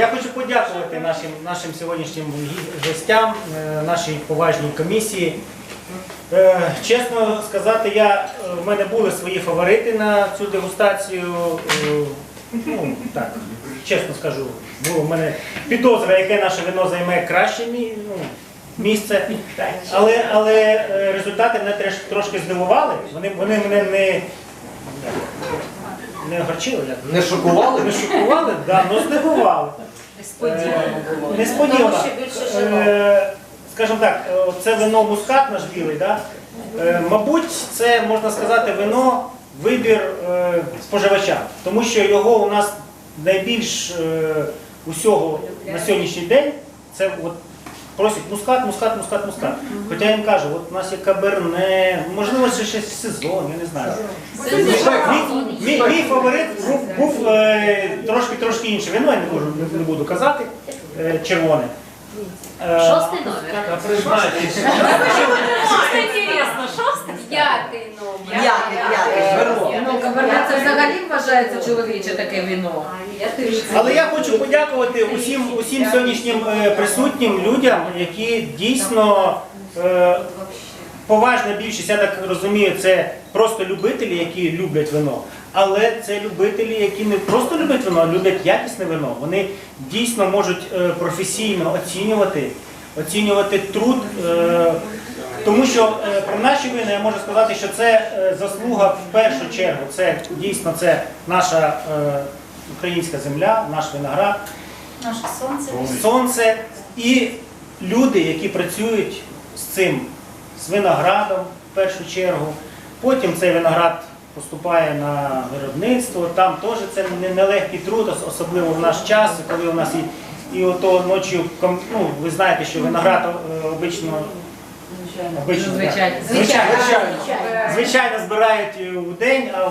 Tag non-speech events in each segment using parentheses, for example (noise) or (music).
Я хочу подякувати нашим, нашим сьогоднішнім гостям, е, нашій поважній комісії. Е, Чесно сказати, я, е, в мене були свої фаворити на цю дегустацію. Ну, так, чесно скажу, було в мене підозра, яке наше вино займе краще ну, місце. Але, але результати мене трошки здивували. Вони, вони мене не, не огорчили. як Не шокували? не шокували, да, але здивували. Несподівано було. Несподівано. Тому що більше живо. Е, Скажімо так, е, це вино мускат наш білий, да? Е, мабуть, це можна сказати вино вибір е, споживача, тому що його у нас найбільш е, усього на сьогоднішній день це от просять мускат, мускат, мускат, мускат. Хоча я їм кажу, от у нас є каберне, можливо, ще ще сезон, я не знаю. Мій, мій, мій фаворит був, був е, трошки трошки інший. Вино я не можу не, не буду казати. Е, червоне. Е, Шостий номер. А признайтесь. Шостий інтересно, шостий? П'ятий номер. П'ятий, п'ятий. Це взагалі вважається чоловіче таке вино. Але я хочу подякувати усім, усім сьогоднішнім е, присутнім людям, які дійсно е, поважна більшість, я так розумію, це просто любителі, які люблять вино. Але це любителі, які не просто люблять вино, а люблять якісне вино. Вони дійсно можуть е, професійно оцінювати, оцінювати труд. Тому що е, про наші вина я можу сказати, що це е, заслуга в першу чергу. Це дійсно це наша е, українська земля, наш виноград Наше сонце. сонце і люди, які працюють з цим, з виноградом в першу чергу. Потім цей виноград поступає на виробництво. Там теж це не- нелегкий труд, особливо в наш час, коли у нас і, і ото ночі, ну, ви знаєте, що виноград е, обично, обично Ну, звичайно. так. звичайно, Звичайно. звичайно збирають е, в день, а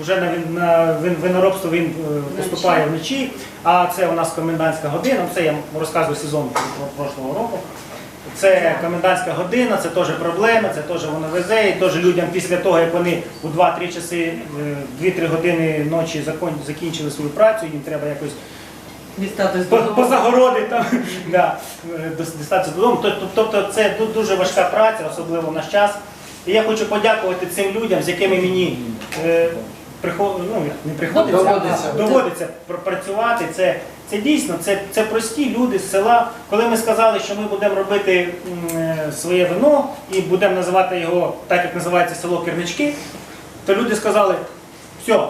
вже на, вин- на вин- виноробство він е, поступає вночі. А це у нас комендантська година. Це я розказую сезон про- прошлого року. Це комендантська година, це теж проблема, це теж воно везе. І теж людям після того, як вони у 2-3 часи, е, 2-3 години ночі закон- закінчили свою працю, їм треба якось Дістати по, дому. по загороди там, (laughs) да, е, дос- дістатися додому. Тоб- Тобто це ду- дуже важка праця, особливо в наш час. І я хочу подякувати цим людям, з якими мені е, приход, ну, не приходиться, Доводиться. а доводиться пр- працювати. Це, це дійсно це, це прості люди з села. Коли ми сказали, що ми будемо робити м, е, своє вино і будемо називати його так, як називається село Кернички, то люди сказали, все,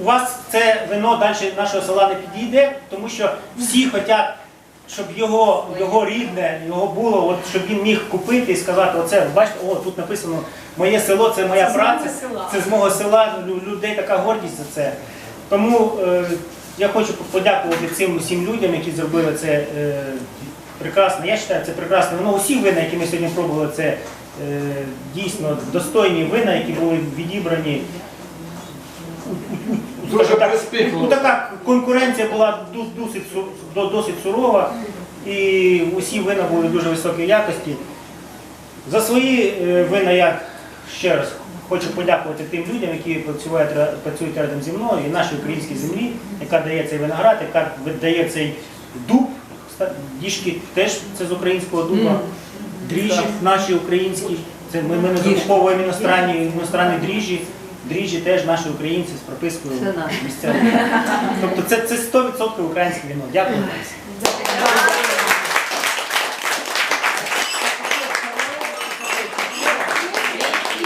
у вас це вино далі нашого села не підійде, тому що всі хочуть, щоб його, його рідне, його було, от, щоб він міг купити і сказати, оце, бачите, о, тут написано моє село, це моя праця, це з мого села, людей така гордість за це. Тому е, я хочу подякувати цим усім людям, які зробили це е, прекрасно. Я вважаю, це прекрасно. Воно усі вина, які ми сьогодні пробували, це е, дійсно достойні вина, які були відібрані. Дуже так. Ну, така конкуренція була досить, досить сурова, і усі вина були дуже високої якості. За свої е, вина я ще раз хочу подякувати тим людям, які працюють, ра- працюють разом зі мною і нашій українській землі, яка дає цей виноград, яка дає цей дуб. Діжки теж це з українського дуба. Дріжджі наші українські. Це ми, ми не закуповуємо іностранні, іностранні дріжджі. Дріжджі теж наші українці з пропискою Це місцевою. Тобто це, це 100% українське віно. Дякую.